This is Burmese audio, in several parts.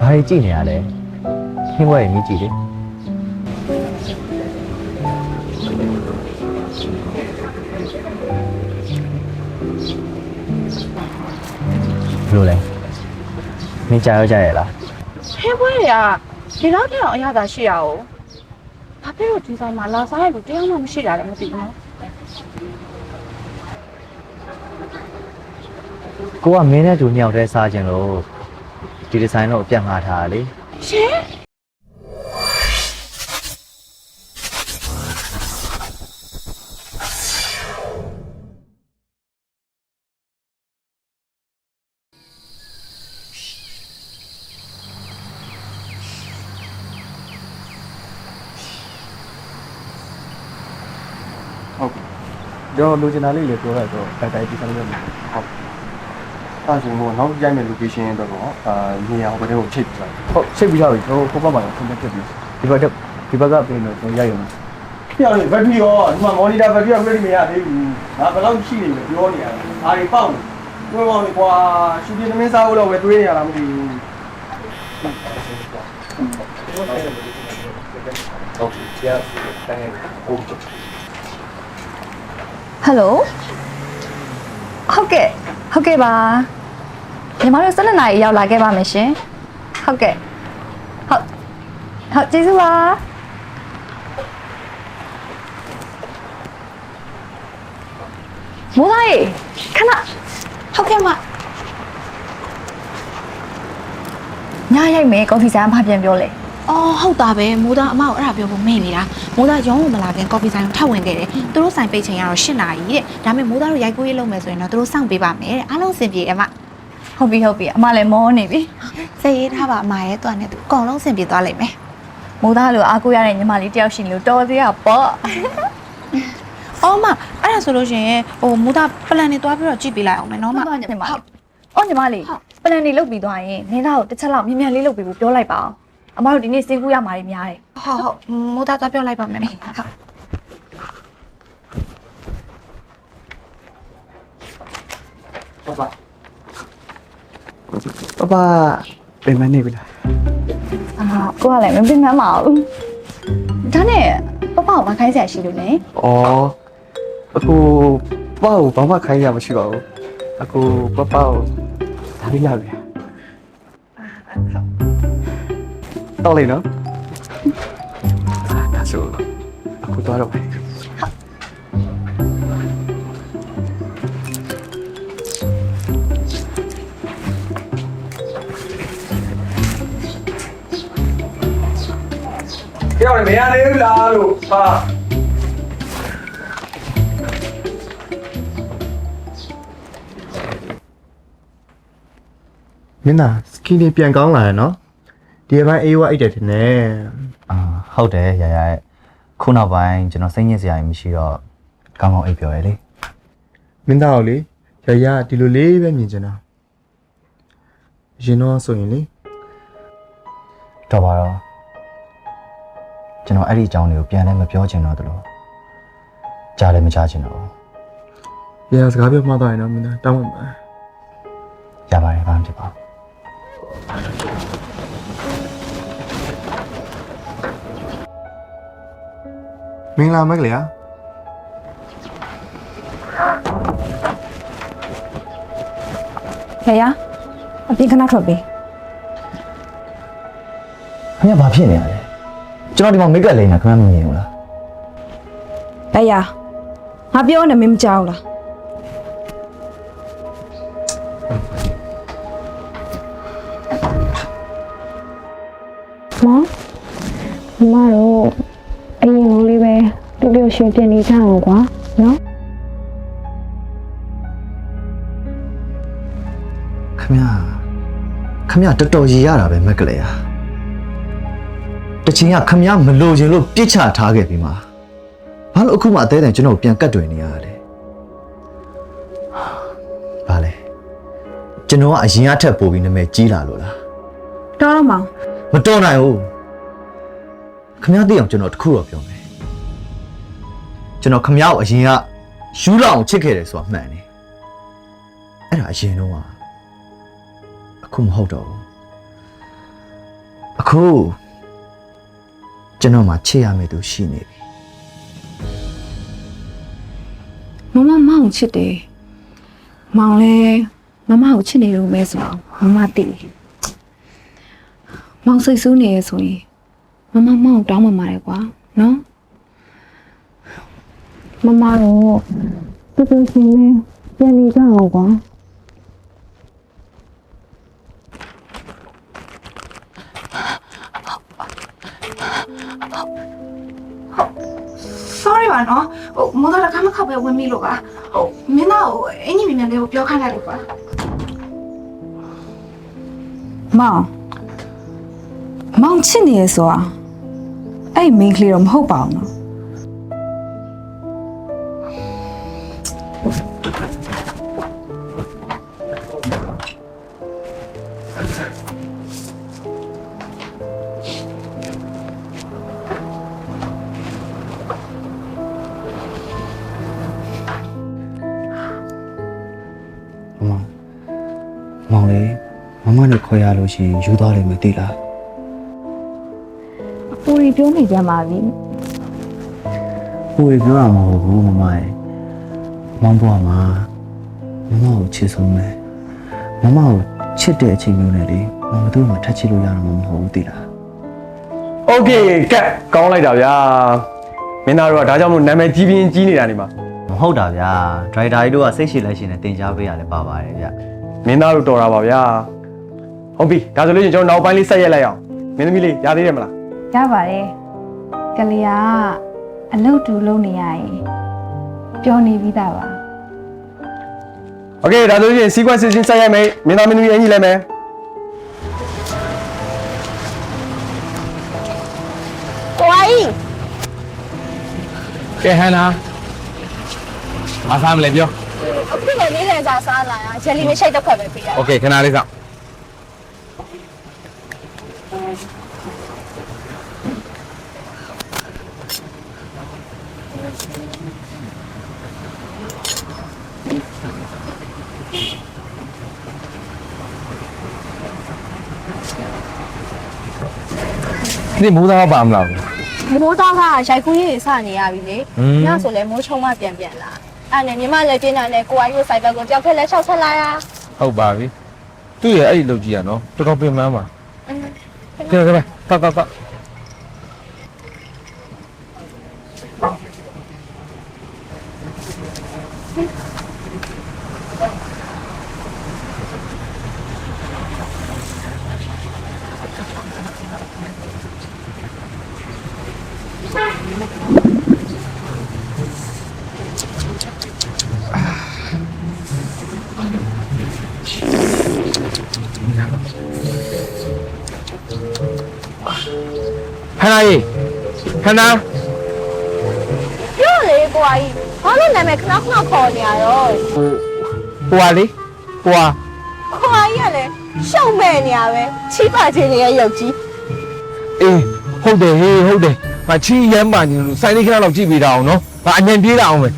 ဘာကြီးကြည့်နေရလဲခင်းဘွဲရေမြည်ကြည့်လေဘယ်လိုလဲမင်းကြားရကြရဲ့လားဟဲပွဲတွေကဒီလောက်တောင်အရသာရှိရအောင်ဘာဖြစ်လို့ဒီဆိုင်မှာလာစားရလို့တရားမှမရှိတာလည်းမသိဘူးနော်ကိုကမင်းနဲ့တူနှစ်ယောက်တည်းစားခြင်းလို့ ဒီဒီဇိုင်းတော့အပြတ်ငှားထားတာလေရှင်ဟုတ်ကဲ့ကျွန်တော်လိုချင်တာလေးလည်းပြောရတော့တိုက်တိုက်ဒီကလေးမျိုးဟုတ် အဲဆိုတော့နောက်ရိုက်မယ့် location အတွက်တော့အာနေရာဟိုဘက်ကိုချိန်ပြလိုက်ဟုတ်ချိန်ပြရပြီကျွန်တော်ဟိုဘက်မှာဆင်းသက်ပြီဒီဘက်ကဒီဘက်ကပြင်တော့ကျွန်တော်ရိုက်ရုံပြောင်းလေဘက်ထရီရောဒီမှာ monitor ဘက်ထရီရော ready မရသေးဘူးငါဘယ်လောက်ရှိနေလဲပြောနေရတယ်အားတွေပေါက်နေပြောပေါက်နေကွာရှူတင်သမင်းစားဖို့တော့ပဲတွေးနေရတာမသိဘူးဟုတ်ကဲ့ကျေးဇူးတင်ဟုတ်ကဲ့ဟယ်လို ဟုတ်ကဲ့ဟုတ်ကဲ့ပါညီမတို့12နာရီရောက်လာခဲ့ပါမယ်ရှင်ဟုတ်ကဲ့ဟုတ်ဟုတ်ကျေးဇူးပါမိုးသားရေခဏဟုတ်ကဲ့မညရိုက်မယ်ကော်ဖီဆိုင်ကဘာပြန်ပြောလဲ အော်ဟုတ်တာပဲမိုးသားအမကိုအဲ့ဒါပြောဖို့မေ့နေတာမိုးသားရုံးကိုမလာခင်ကော်ဖီဆိုင်ကိုထပ်ဝင်ခဲ့တယ်သူတို့ဆိုင်ပိတ်ချိန်ကတော့၈နာရီတဲ့ဒါပေမဲ့မိုးသားတို့ရိုက်ကူးရေးလုပ်မယ်ဆိုရင်တော့သူတို့စောင့်ပေးပါမယ်တဲ့အားလုံးအဆင်ပြေအမဟုတ်ပြီဟုတ်ပြီအမလည်းမောနေပြီစိတ်ရေးထားပါအမရဲ့တွားနဲ့သူအကုန်လုံးအဆင်ပြေသွားလိမ့်မယ်မိုးသားလိုအားကိုးရတဲ့ညီမလေးတယောက်ရှိနေလို့တော်သေးရပေါ့အော်အမအဲ့ဒါဆိုလို့ရှိရင်ဟိုမိုးသားပလန်နေတွားပြီးတော့ကြည့်ပေးလိုက်အောင်မယ်နော်အမဟုတ်ပါညီမလေးအော်ညီမလေးပလန်နေလုတ်ပြီးသွားရင်နင်းသားကိုတစ်ချက်လောက်မြင်မြန်လေးလုတ်ပြီးပြောလိုက်ပါအောင် အမတို့ဒီနေ့စင်ကူးရမှာတွေများတယ်ဟုတ်ဟုတ်မိုးသားတွားပြောလိုက်ပါမယ်မေဟုတ်ပပပပပြန်မနေပြီလားအာကိုကလည်းမပြင်းမှန်းပါဘူးဒါနဲ့ပပကိုမခိုင်းစရာရှိလို့လေဩအခုပေါ့ဘာမှခိုင်းရမရှိပါဘူးအခုပပကိုဒါလေးရပြီတော့ လေနော်ဒါဆိုအခုတော့တော့ကြောက်နေမရသေးဘူးလားလို့ဟာမင်းသားစကီလေးပြန်ကောင်းလာရနော် ဒီဘက်အေးဝအိတ်တယ်ထင်တယ်အာဟုတ်တယ်ရရရဲ့ခုနောက်ပိုင်းကျွန်တော်စိတ်ညစ်စရာကြီးမရှိတော့ကောင်းကောင်းအိပ်ပျော်ရလေမင်းသားကိုလေရရဒီလိုလေးပဲမြင်ချင်တာရင်တော့ဆိုရင်လေတော့ပါတော့ကျွန်တော်အဲ့ဒီအကြောင်းတွေကိုပြန်လည်းမပြောချင်တော့သလိုကြားလည်းမကြားချင်တော့ဘူးရရစကားပြောမှသွားရင်တော့မင်းသားတောင်းပန်ပါရပါတယ်ဘာမှမဖြစ်ပါဘူး မင်္ဂလာမကလေးဟာရရအပြင်ခဏထွက်ပေးခင်ဗျာဘာဖြစ်နေရလဲကျွန်တော်ဒီမှာမိတ်ကပ်လိမ့်နေတာခင်ဗျာမမြင်ဘူးလား哎呀，ငါပြောနေမင်းမကြောက်လားမောမမတို့ အရင်လုံးလေးပဲတူတူရှင်ပြင်နေကြအောင်ကွာနော်ခင်ဗျာခင်ဗျာတော်တော်ရည်ရတာပဲမက်ကလေးဟာတချင်ကခင်ဗျာမလိုချင်လို့ပြစ်ချထားခဲ့ပြီမှာဘာလို့အခုမှအသေးတန်ကျွန်တော်ပြန်ကတ်တွင်နေရလဲဘာလဲကျွန်တော်ကအရင်အထက်ပို့ပြီးနာမည်ကြီးလာလို့လားတော်တော့မောင်မတော်နိုင်ဘူး ခမရသိအောင်ကျွန်တော်တခုတော့ပြောမယ်ကျွန်တော်ခမရကိုအရင်ကယူလာအောင်ချစ်ခဲ့တယ်ဆိုတာမှန်တယ်အဲ့ဒါအရင်တော့ကအခုမဟုတ်တော့ဘူးအခုကျွန်တော်မှချစ်ရမယ့်သူရှိနေပြီမမမောင်ကိုချစ်တယ်မောင်လည်းမမကိုချစ်နေလို့မဲဆိုတော့မမသိတယ်မောင်စိတ်ဆိုးနေရဆိုရင် မမမောင်ကိုတောင်းပန်ပါတယ်ကွာနော်မမတို့တူတူရှင်နဲ့ပြန်နေကြအောင်ကွာ sorry ပါနော်ဟိုမိုးသားတစ်ခါမှခောက်ပဲဝင်ပြီလို့ပါဟိုမင်းသားကိုအင်ကြီးမြင်မြန်လေးကိုပြောခိုင်းလိုက်လို့ပါမောင်မောင်ချစ်နေရဆိုတာ အဲ့မင်းကလေးတော့မဟုတ်ပါဘူးနော်မမမောင်လေးမမနဲ့ခေါ်ရလို့ရှိရင်ယူသွားလိမ့်မယ်သိလားအ ပြောနေကြပါပြီ။ကိုယ်ပြောရမှာမဟုတ်ဘူးမမရေ။မောင်ဘွားမှာမမကိုချစ်ဆုံးတယ်။မမကိုချစ်တဲ့အချိန်မျိုးနဲ့လေမမတို့မှထပ်ချစ်လို့ရတော့မှာမဟုတ်ဘူးသိလား။ Okay ကဲကောင်းလိုက်တာဗျာ။မင်းသားတို့ကဒါကြောင့်မို့နာမည်ကြီးပြင်းကြီးနေတာနေမှာမဟုတ်တာဗျာ။ဒရိုက်တာကြီးတို့ကစိတ်ရှည်လိုက်ရှင်နဲ့တင်ကြားပေးရလဲပါပါတယ်ဗျ။မင်းသားတို့တော်တာပါဗျာ။ဟုတ်ပြီဒါဆိုလို့ရင်ကျွန်တော်နောက်ပိုင်းလေးဆက်ရက်လိုက်အောင်မင်းသမီးလေးရသေးတယ်မလား ရပါတယ်ကလေးကအလုတ်တူလုံးနေရရင်ပျော်နေပြီးသားပါ โอเคဒါဆိုလို့ရှိရင် sequence ချင်းဆက်ရိုက်မယ်မင်းသားမင်းသမီးအင်ကြီးလိုက်မယ် ကိုအကြီး ကဲဟန်နာမစားမလဲပြော အခုလည်းနေ့လည်စာစားလာတာဂျယ်လီမရှိတ်တစ်ခွက်ပဲပေးရ โอเคခဏလေးစောင့် ဒီမူသားပါမလားမိုးသားကရိုက်ကူးရေးစနေရပြီလေอืมညဆိုလဲမိုးချုံမှပြန်ပြန်လာအဲ့နဲ့ညီမလည်းပြင်းတာနဲ့ကိုအကြီးကိုစိုက်ဘက်ကိုကြောက်ခက်လဲ၆ဆက်လာရဟုတ်ပါပြီသူ့ရဲ့အဲ့ဒီလုပ်ကြည့်ရနော်တော်တော်ပင်ပန်းပါကဲကဲပတ်ပတ်ပတ် ဟန်နာပြောလေကိုအကြီးဘာလို့နာမည်ခဏခဏခေါ်နေရတော့ဟိုဟိုဟာလေဟိုဟာကိုအကြီးကလည်းရှုံမဲ့နေရပဲချီးပါခြင်းရဲ့ရုပ်ကြီးအေးဟုတ်တယ်ဟေးဟုတ်တယ်ငါချီရမ်းပါနေလို့စိုင်းလေးခဏလောက်ကြည့်ပေးတာအောင်နော်ငါအမြန်ပြေးတာအောင်ပဲ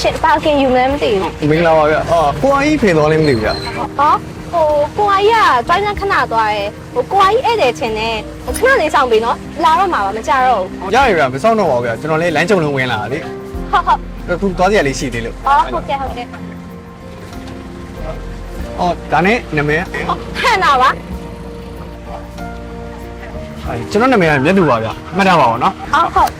ရှင်ပါကင်ယူမယ်မသိဘူးမင်္ဂလာပါဗျာအော်ကိုအကြီးဖေတော်လေးမသိဘူးဗျာဟောဟိုကိုအကြီးကတိုင်းနဲ့ခဏသွားတယ်ဟိုကိုအကြီးဧည့်သည်ချင်းနဲ့ဟိုခဏလေးဆောင်ပြီနော်လာတော့မှာပါမကြတော့ဘူးရရဗျာမစောင့်တော့ပါဘူးဗျာကျွန်တော်လေးလမ်းကြုံလုံးဝင်လာတာလေဟုတ်ဟုတ်အခုသွားစရာလေးရှိသေးလို့ဟောဟုတ်ကဲ့ဟုတ်ကဲ့အော်ဒါနဲ့နာမည်ဟန်တာပါအဲကျွန်တော်နာမည်ကမြတ်သူပါဗျာမှတ်ထားပါအောင်နော်ဟုတ်ဟုတ်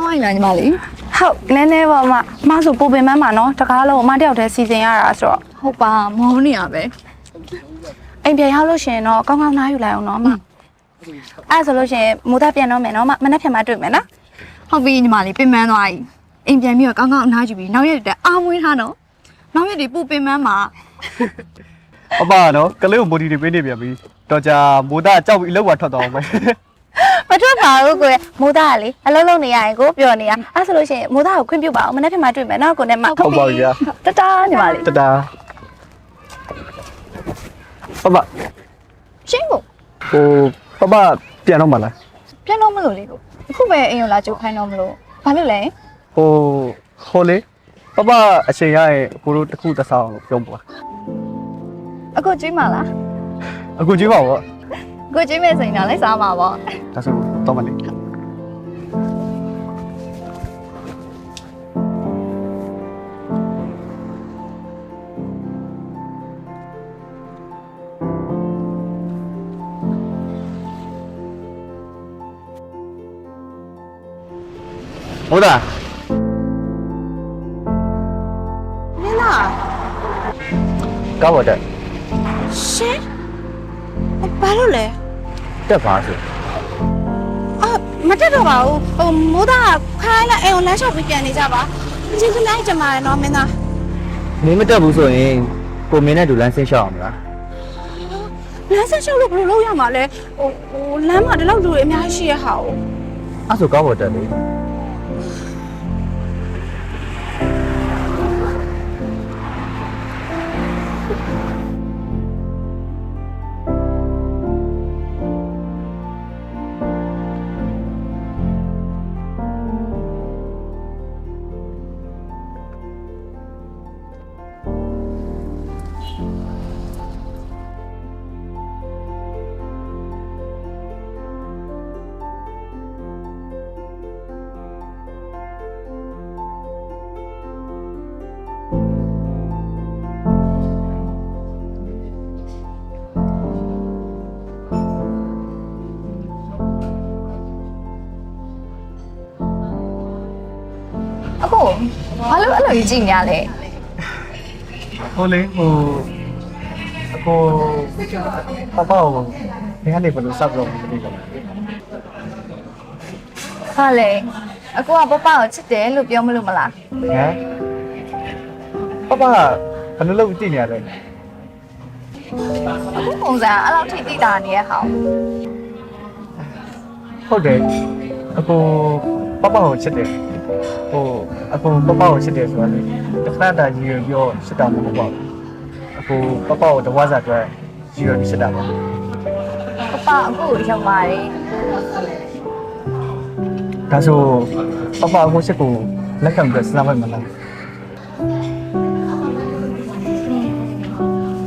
သွားရင်လားညီမလေးဟုတ်နည်းနည်းပေါ့အမအမဆိုပိုပင်မန်းမှာနော်တကားလုံးအမတယောက်တည်းစီစဉ်ရတာဆိုတော့ဟုတ်ပါမောနေရပဲအိမ်ပြန်ရောက်လို့ရှရင်တော့ကောင်းကောင်းနားယူလိုက်အောင်နော်အမအဲ့ဒါဆိုလို့ရှရင်မိုးသားပြန်တော့မယ်နော်အမမနေ့ပြန်မှတွေ့မယ်နော်ဟုတ်ပြီညီမလေးပင်ပန်းသွားပြီအိမ်ပြန်ပြီးတော့ကောင်းကောင်းအနားယူပြီးနောက်ရက်တည်းအားမွေးထားနော်နောက်ရက်တွေပူပင်ပန်းမှာအပကတော့ကလေးကိုမိုဒီတွေပေးနေပြန်ပြီတော့ကြာမိုးသားကြောက်ပြီးအလောက်ပါထွက်သွားအောင်ပဲ မထွက်ပါဘူးကိုယ်မိုးသားကလေအလုံးလုံးနေရရင်ကိုပြောနေရအဲ့ဆိုလို့ရှရင်မိုးသားကိုခွင့်ပြုပါအောင်မနေ့ပြန်မှတွေ့မယ်နော်ကိုနဲ့မဟုတ်ပါပြီဗျာတတားညီမလေးတတာပပရှင်းကိုဟိုပပပြန်တော့မလားပြန်တော့မလို့လေကိုအခုပဲအိမ်ကိုလာကြိုခိုင်းတော့မလို့ဘာလို့လဲဟိုဟိုလေပပအချိန်ရရင်ကိုတို့တစ်ခုတစ်ဆောင်လို့ပြောပါအခုကျွေးမလားအခုကြည့်ပါဘော အခုကျွေးမဲ့ဆိုရင်တော့လိုက်စားမှာပေါ့ဒါဆိုတော့မလေးဟုတ်လားနင်းလားကောက်ပါတက်ရှင်ဘာလို့လဲ တက်ပါဆိုအာမတက်တော့ပါဘူးဟိုမိုးသားကခိုင်းလိုက်အိမ်ကိုလမ်းလျှောက်ပြီးပြန်နေကြပါကျေးဇူးများကြပါတယ်နော်မင်းသားမင်းမတက်ဘူးဆိုရင်ကိုမင်းနဲ့ဒူလန်းဆင်းရှောက်အောင်မလားလမ်းဆက်လျှောက်လို့ဘယ်လိုလုပ်ရမှာလဲဟိုဟိုလမ်းမှာဒီလောက်လူတွေအများကြီးရှိရဟာကိုအဲ့ဆိုကောက်ပေါ်တက်လေ လို့အဲ့လိုကြီးကြည့်နေရလဲဟိုလေဟိုအကိုပပကိုဘယ်ကနေဘယ်လိုစပ်တော့မသိဘူးဟာလေအခုကပပကိုချစ်တယ်လို့ပြောမလို့မလားဟမ်ပပဘယ်လိုလုပ်ကြည့်နေရလဲအခုပုံစံအဲ့လောက်ထိတိတာနေရဟောင်းဟုတ်တယ်အကိုပပကိုချစ်တယ် ဟိုအကိုပပကိုချစ်တယ်ဆိုတာလေတစ်ခါတည်းကြီးရပြောချစ်တာမဟုတ်ပါဘူးအကိုပပကိုတဝါစားအတွက်ကြီးရချစ်တာပါပပအခုရောက်ပါတယ်ဒါဆိုပပအကိုချစ်ကိုလက်ခံပြီးစဉ်းစားမှမလား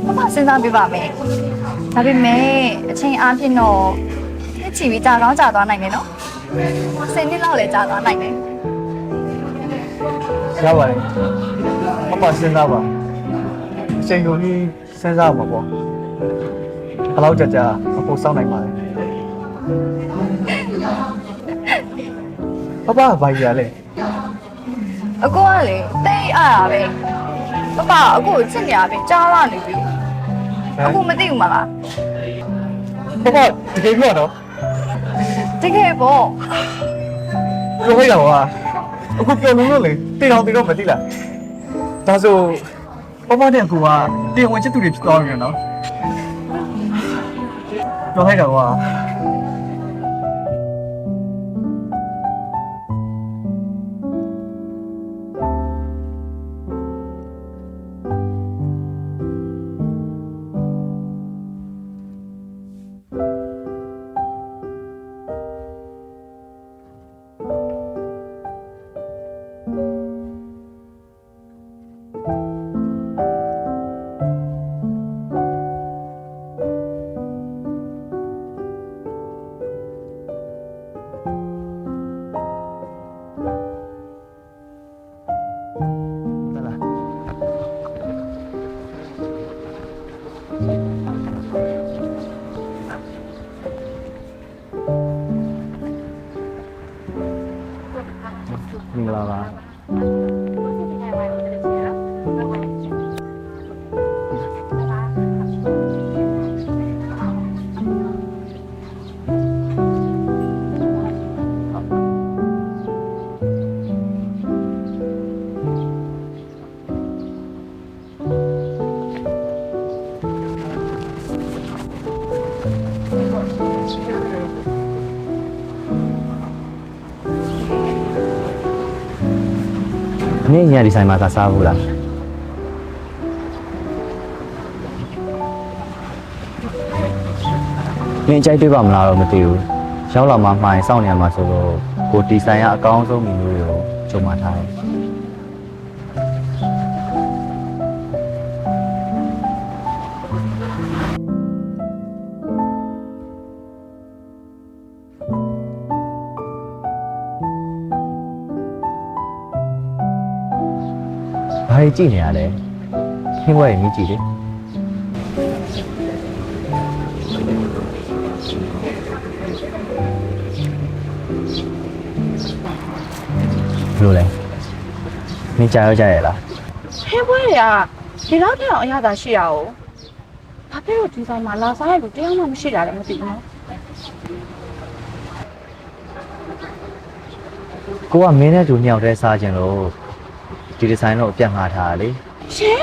ပပစဉ်းစားပြပါမယ်ဒါပေမဲ့အချိန်အားဖြင့်တော့တစ်ချီပြီးကြာကောင်းကြာသွားနိုင်တယ်နော်ဆယ်နှစ်လောက်လည်းကြာသွားနိုင်တယ် ရပါတယ်ပပစဉ်းစားပါအချိန်ကုန်ကြီးစဉ်းစားပါပေါ့ဘယ်လောက်ကြာကြာအကိုစောင့်နိုင်ပါလဲပပကဘာကြီးရလဲအကိုကလေတိတ်အားရပဲပပအခုကိုချစ်နေရပြီကြားလာနေပြီအခုမသိဘူးမလားပပတကယ်ပြောတော့တကယ်ပေါ့ပြောလိုက်တော့ဟာ အခုပြောလို့လို့လေတေတော်တေတော်မသိလားဒါဆိုပပနဲ့ကူကတင်ဝင်ချစ်သူတွေဖြစ်သွားပြီနော်ပြောလိုက်တော့ဟာ အနည်းညာဒီဆိုင်မှာသာစားဘူးလားနင်ကြိုက်တွေ့ပါမလားတော့မသိဘူးရောက်လာမှမှားရင်စောင့်နေရမှာဆိုတော့ကိုဒီဆိုင်ကအကောင်းဆုံးမီမျိုးတွေကိုကြုံမှထားတယ် ဘာကြီးကြည့်နေရလဲခင်းဘွဲရမြည်ကြည့်လေဘယ်လိုလဲမင်းကြားရကြရလားဟဲပွဲတွေကဒီလောက်တောင်အရသာရှိရအောင်ဘာဖြစ်လို့ဒီဆိုင်မှာလာစားရလို့တရားမှမရှိတာလည်းမသိဘူးနော်ကိုကမင်းနဲ့တူနှစ်ယောက်တည်းစားခြင်းလို့ ဒီဒီဇိုင်းတော့အပြတ်ငှားထားတာလေရှင်